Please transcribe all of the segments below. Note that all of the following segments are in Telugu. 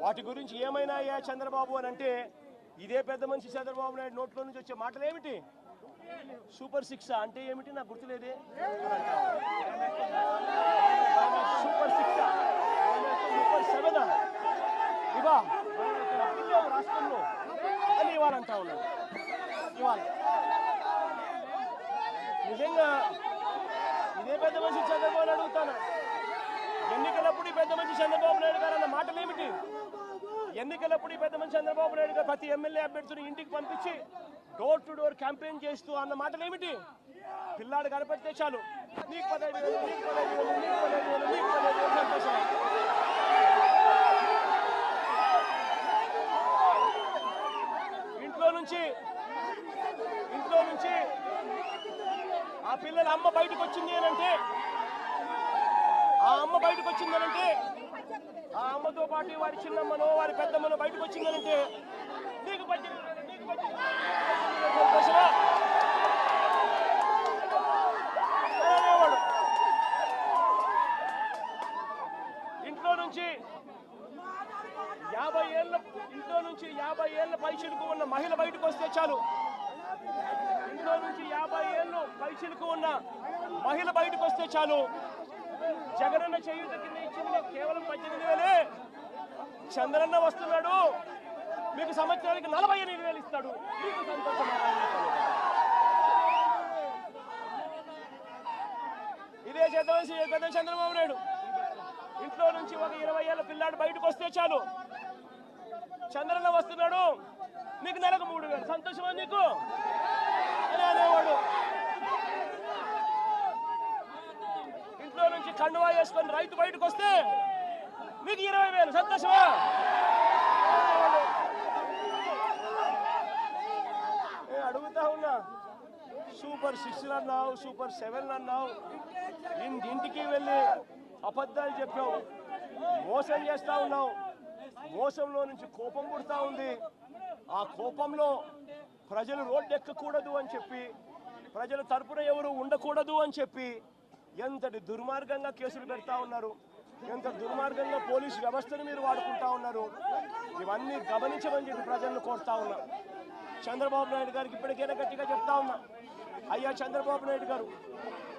వాటి గురించి ఏమైనా అయ్యా చంద్రబాబు అని అంటే ఇదే పెద్ద మనిషి చంద్రబాబు నాయుడు నోట్లో నుంచి వచ్చే మాటలు ఏమిటి సూపర్ సిక్స్ అంటే ఏమిటి? నాకు గుర్తులేదే. సూపర్ సిక్స్ సూపర్ సెవెన్ ఇవా రాష్ట్రంలో అని ఇవాళ అంటా ఉన్నాడు ఇవాళ. నిజంగా ఇదే పెద్ద మనిషి చంద్రబాబు నాయుడు అడుగుతాను ఎన్నికలప్పుడు ఈ పెద్ద మనిషి చంద్రబాబు నాయుడు గారు అన్న మాటలు ఏమిటి ఎన్నికలప్పుడు పెద్ద మనిషి చంద్రబాబు నాయుడు గారు ప్రతి ఎమ్మెల్యే అభ్యర్థిని ఇంటికి పంపించి డోర్ టు డోర్ క్యాంపెయిన్ చేస్తూ అన్న మాటలు ఏమిటి పిల్లాడు కనపడితే చాలు. నీకు పదహైదు వేలు నీకు పదహైదు వేలు నీకు పదహైదు వేలు నీకు పదహైదు వేలు సంతోషం ఇంట్లో నుంచి ఇంట్లో నుంచి ఆ పిల్లల అమ్మ బయటకు వచ్చింది అని అంటే ఆ అమ్మ బయటకు వచ్చిందనంటే అని అంటే ఆ అమ్మతో పాటు వారి చిన్నమ్మనో వారి పెద్దమ్మనో బయటకు వచ్చిందంటే నీకు ఇంట్లో నుంచి యాభై ఏళ్ళ ఇంట్లో నుంచి యాభై ఏళ్ళ పైచిలుకు ఉన్న మహిళ బయటకు వస్తే చాలు. ఇంట్లో నుంచి యాభై ఏళ్ళు పైచిలుకు ఉన్న మహిళ బయటకు వస్తే చాలు. జగనన్న చేయుత కింద ఇచ్చింది కేవలం పద్దెనిమిది వేలే. చంద్రన్న వస్తున్నాడు. మీకు సంవత్సరానికి నలభై ఎనిమిది వేలు ఇస్తాడు. మీకు ఇదే చేద్దామని పెద్ద చంద్రబాబు నాయుడు? ఇంట్లో నుంచి ఒక ఇరవై ఏళ్ళ పిల్లాడు బయటకు వస్తే చాలు. చంద్రన్న వస్తున్నాడు. నీకు నెలకు మూడు వేలు. సంతోషమా నీకు అని అనేవాడు ఇంట్లో నుంచి కండువా వేసుకొని రైతు బయటకు వస్తే మీకు ఇరవై వేలు సంతోషమా? నేను అడుగుతా ఉన్నా. సూపర్ సిక్స్ అన్నావు సూపర్ సెవెన్ అన్నావు. ఇంటింటికి వెళ్ళి అబద్ధాలు చెప్పావు మోసం చేస్తా ఉన్నావు. మోసంలో నుంచి కోపం పుడతా ఉంది. ఆ కోపంలో ప్రజలు రోడ్డు ఎక్కకూడదు అని చెప్పి ప్రజల తరపున ఎవరు ఉండకూడదు అని చెప్పి ఎంతటి దుర్మార్గంగా కేసులు పెడతా ఉన్నారు? ఎంత దుర్మార్గంగా పోలీసు వ్యవస్థను మీరు వాడుకుంటా ఉన్నారు? ఇవన్నీ గమనించమని చెప్పి ప్రజలను కోరుతా ఉన్నా. చంద్రబాబు నాయుడు గారికి ఇప్పటికైనా గట్టిగా చెప్తా ఉన్నా. అయ్యా చంద్రబాబు నాయుడు గారు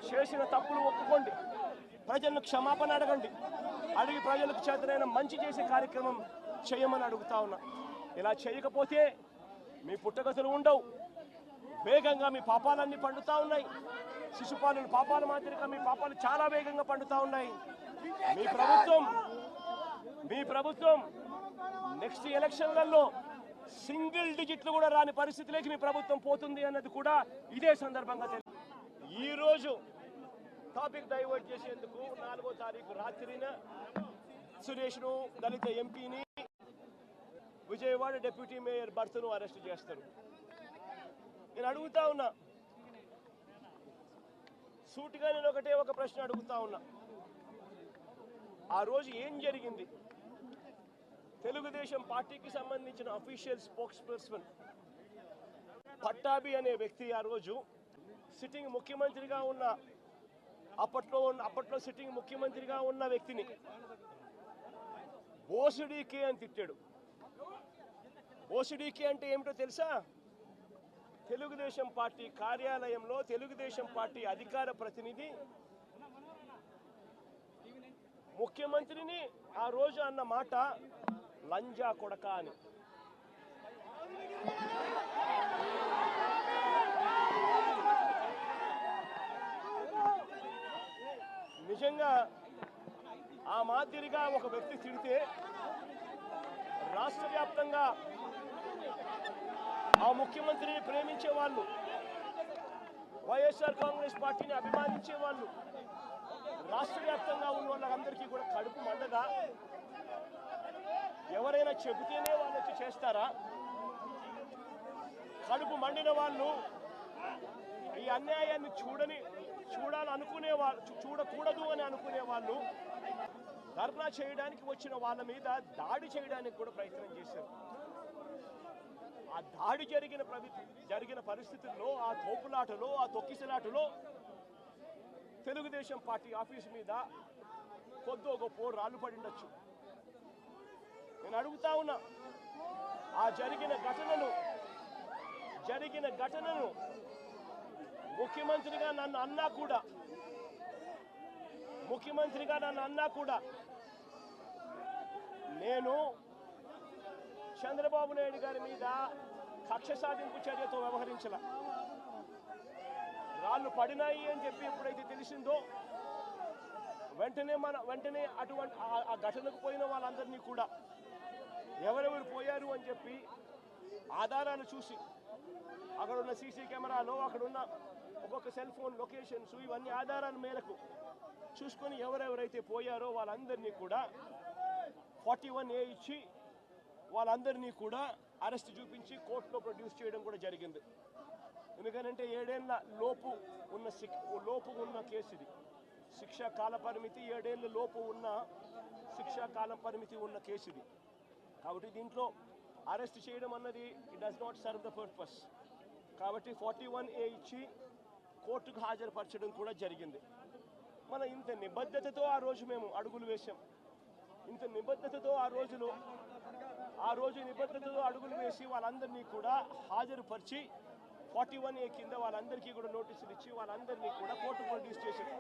చేసిన తప్పులు ఒప్పుకోండి. ప్రజలను క్షమాపణ అడగండి. అడిగి ప్రజలకు చేతనైన మంచి చేసే కార్యక్రమం చేయమని అడుగుతా ఉన్నా. ఇలా చేయకపోతే మీ పుట్టగతులు ఉండవు. వేగంగా మీ పాపాలన్నీ పండుతా ఉన్నాయి. శిశుపాలులు పాపాల మాదిరిగా మీ పాపాలు చాలా వేగంగా పండుతా ఉన్నాయి. మీ ప్రభుత్వం మీ ప్రభుత్వం నెక్స్ట్ ఎలక్షన్లలో సింగిల్ డిజిట్లు కూడా రాని పరిస్థితిలోకి మీ ప్రభుత్వం పోతుంది అన్నది కూడా ఇదే సందర్భంగా తెలియదు ఈరోజు టాపిక్ డైవర్ట్ చేసేందుకు నాలుగో తారీఖు రాత్రిన సురేష్ను దళిత ఎంపీని విజయవాడ డిప్యూటీ మేయర్ భర్తను అరెస్ట్ చేస్తారు. నేను అడుగుతా ఉన్నా. సూటిగా నేను ఒకటే ఒక ప్రశ్న అడుగుతా ఉన్నా. ఆ రోజు ఏం జరిగింది? తెలుగుదేశం పార్టీకి సంబంధించిన అఫీషియల్ స్పోక్స్ పర్సన్ పట్టాభి అనే వ్యక్తి ఆ రోజు సిట్టింగ్ ముఖ్యమంత్రిగా ఉన్న అప్పట్లో ఉన్న అప్పట్లో సిట్టింగ్ ముఖ్యమంత్రిగా ఉన్న వ్యక్తిని బోసుడీకే అని తిట్టాడు. బోసుడీకే అంటే ఏమిటో తెలుసా? తెలుగుదేశం పార్టీ కార్యాలయంలో తెలుగుదేశం పార్టీ అధికార ప్రతినిధి ముఖ్యమంత్రిని ఆ రోజు అన్న మాట లంజా కొడక అని. నిజంగా ఆ మాదిరిగా ఒక వ్యక్తి తిడితే రాష్ట్ర వ్యాప్తంగా ఆ ముఖ్యమంత్రిని ప్రేమించే వాళ్ళు వైఎస్ఆర్ కాంగ్రెస్ పార్టీని అభిమానించే వాళ్ళు రాష్ట్ర వ్యాప్తంగా ఉన్న వాళ్ళందరికీ కూడా కడుపు మండగా ఎవరైనా చెబితేనే వాళ్ళు వచ్చి చేస్తారా? కడుపు మండిన వాళ్ళు ఈ అన్యాయాన్ని చూడని చూడాలనుకునే వాళ్ళు చూడకూడదు అని అనుకునే వాళ్ళు ధర్నా చేయడానికి వచ్చిన వాళ్ళ మీద దాడి చేయడానికి కూడా ప్రయత్నం చేశారు. ఆ దాడి జరిగిన జరిగిన పరిస్థితుల్లో ఆ తోపులాటలో ఆ తొక్కిసలాటలో తెలుగుదేశం పార్టీ ఆఫీస్ మీద పొద్దుగో పోరు రాళ్ళు పడిండొచ్చు నేను అడుగుతా ఉన్నా ఆ జరిగిన ఘటనను జరిగిన ఘటనను ముఖ్యమంత్రిగా నన్ను అన్నా కూడా ముఖ్యమంత్రిగా నన్ను అన్నా కూడా నేను చంద్రబాబు నాయుడు గారి మీద కక్ష సాధింపు చర్యతో వ్యవహరించాల. రాళ్ళు పడినాయి అని చెప్పి ఎప్పుడైతే తెలిసిందో వెంటనే మన వెంటనే అటువంటి ఆ- ఘటనకు పోయిన వాళ్ళందరినీ కూడా ఎవరెవరు పోయారు అని చెప్పి ఆధారాలు చూసి అక్కడ ఉన్న సీసీ కెమెరాలో అక్కడ ఉన్న ఒక్కొక్క సెల్ ఫోన్ లొకేషన్స్ ఇవన్నీ ఆధారాల మేరకు చూసుకొని ఎవరెవరైతే పోయారో వాళ్ళందరినీ కూడా ఫార్టీ వన్ ఏ ఇచ్చి వాళ్ళందరినీ కూడా అరెస్ట్ చూపించి కోర్టులో ప్రొడ్యూస్ చేయడం కూడా జరిగింది. ఎందుకనంటే ఏడేళ్ళ లోపు ఉన్న లోపు ఉన్న కేసు ఇది శిక్షా కాల పరిమితి ఏడేళ్ళ లోపు ఉన్న శిక్షా కాల పరిమితి ఉన్న కేసు ఇది కాబట్టి దీంట్లో అరెస్ట్ చేయడం అన్నది it does not serve the purpose కాబట్టి ఫార్టీ వన్ ఏ ఇచ్చి కోర్టుకు హాజరుపరచడం కూడా జరిగింది. మన ఇంత నిబద్ధతతో ఆ రోజు మేము అడుగులు వేశాం. ఇంత నిబద్ధతతో ఆ రోజులో ఆ రోజు నిబద్ధతతో అడుగులు వేసి వాళ్ళందరినీ కూడా హాజరుపరిచి ఫార్టీ వన్ ఏ కింద వాళ్ళందరికీ కూడా నోటీసులు ఇచ్చి వాళ్ళందరినీ కూడా కోర్టు పోలీస్ స్టేషన్